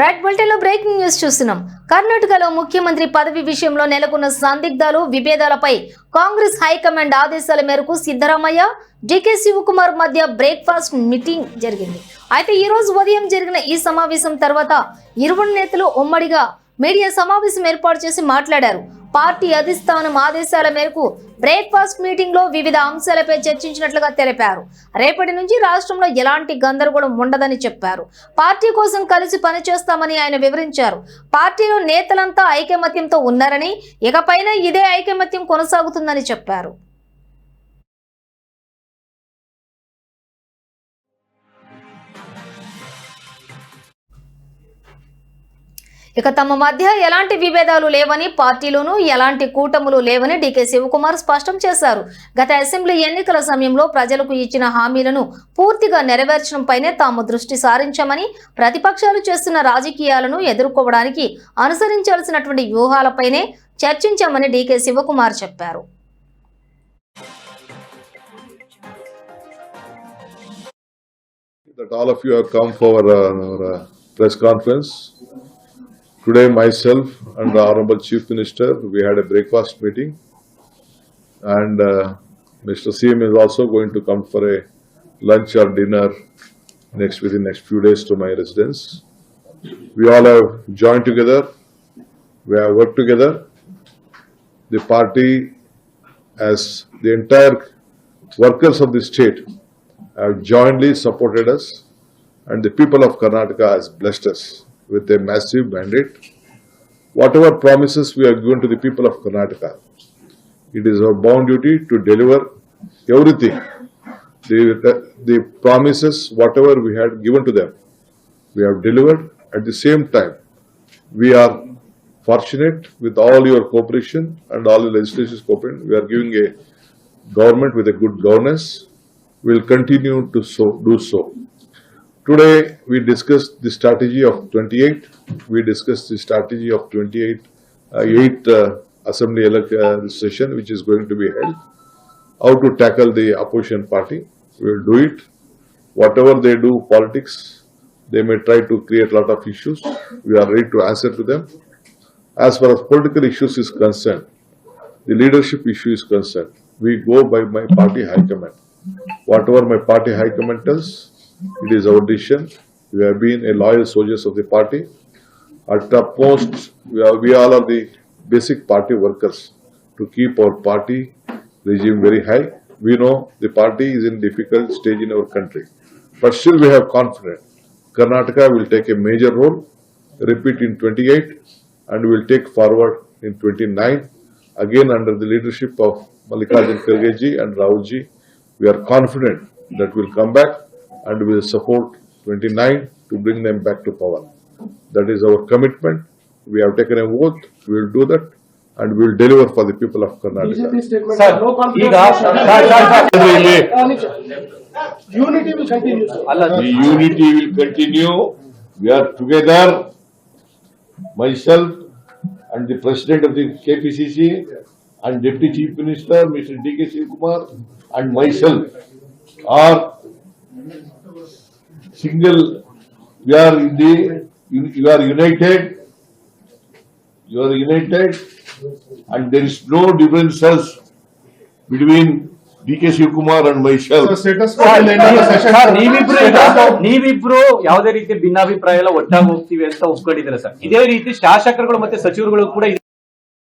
Red బులెటిన్లో breaking news చూస్తున్నాం. కర్ణాటకలో ముఖ్యమంత్రి పదవి విషయంలో నెలకొన్న సందిగ్ధాలు విభేదాలపై కాంగ్రెస్ హైకమాండ్ ఆదేశాల మేరకు సిద్ధరామయ్య డికే శివకుమార్ మధ్య బ్రేక్ఫాస్ట్ మీటింగ్ జరిగింది. అయితే ఈ రోజు ఉదయం జరిగిన ఈ సమావేశం తర్వాత ఇరువురు నేతలు ఉమ్మడిగా మీడియా సమావేశం ఏర్పాటు చేసి మాట్లాడారు. పార్టీ అధిష్టానం ఆదేశాల మేరకు బ్రేక్ఫాస్ట్ మీటింగ్లో వివిధ అంశాలపై చర్చించినట్లుగా తెలిపారు. రేపటి నుంచి రాష్ట్రంలో ఎలాంటి గందరగోళం ఉండదని చెప్పారు. పార్టీ కోసం కలిసి పనిచేస్తామని ఆయన వివరించారు. పార్టీలో నేతలంతా ఐకమత్యంతో ఉన్నారని ఇకపైన ఇదే ఐకమత్యం కొనసాగుతుందని చెప్పారు. ఇక తమ మధ్య ఎలాంటి విభేదాలు లేవని పార్టీలోనూ ఎలాంటి కూటములు లేవని డీకే శివకుమార్ స్పష్టం చేశారు గత అసెంబ్లీ ఎన్నికల సమయంలో ప్రజలకు ఇచ్చిన హామీలను పూర్తిగా నెరవేర్చడంపైనే తాము దృష్టి సారించామని ప్రతిపక్షాలు చేస్తున్న రాజకీయాలను ఎదుర్కోవడానికి అనుసరించాల్సినటువంటి వ్యూహాలపైనే చర్చించామని డీకే శివకుమార్ చెప్పారు that all of you have come for uh, our uh, press conference. Today, myself and the Honorable Chief Minister, we had a breakfast meeting. And uh, Mr. CM is also going to come for a lunch or dinner next, within next few days to my residence. We all have joined together, we have worked together. The party, as the entire workers of the state, have jointly supported us and the people of Karnataka has blessed us with a massive mandate. Whatever promises we have given to the people of Karnataka, it is our bound duty to deliver everything. The, the promises, whatever we had given to them, we have delivered. At the same time, we are fortunate with all your cooperation and all the legislation's cooperation. We are giving a government with a good governance We will continue to so, do so. Today, we discussed the strategy of 28, we discussed the strategy of 28, uh, 8 uh, assembly uh, session which is going to be held. How to tackle the opposition party, we will do it. Whatever they do politics, they may try to create a lot of issues, we are ready to answer to them. As far as political issues is concerned, the leadership issue is concerned, we go by my party high command. Whatever my party high command tells, it is our decision. We have been a loyal soldiers of the party. At top most, we are, we all are the basic party workers to keep our party regime very high. We know the party is in difficult stage in our country. But still we have confidence. Karnataka will take a major role, repeat in twenty-eight, and will take forward in twenty-nine. Again, under the leadership of Mallikarjun Kharge and Rahulji, we are confident that we'll come back and will support twenty-nine to bring them back to power. That is our commitment. We have taken a oath, we will do that, and we will deliver for the people of BJP Karnataka. Statement sir, no ಈಗ sir, sir, unity will continue ಅಲ್ಲ The unity will continue. We are together. Myself and the president of the KPCC and deputy chief minister, Mr. D K Shiv and myself are single. We are in the, you are united. You are united and there is no differences between DK K Shiv and myself. Sir, ನೀವಿಬ್ರು ಈಗ ನೀವಿಬ್ರು ಯಾವುದೇ ರೀತಿ ಭಿನ್ನಾಭಿಪ್ರಾಯ ಎಲ್ಲ ಒಟ್ಟಾಗಿ ಹೋಗ್ತೀವಿ ಅಂತ ಒಪ್ಕೊಂಡಿದ್ರೆ ಸರ್ ಇದೇ ರೀತಿ ಶಾಸಕರುಗಳು ಮತ್ತೆ ಸಚಿವರುಗಳು ಕೂಡ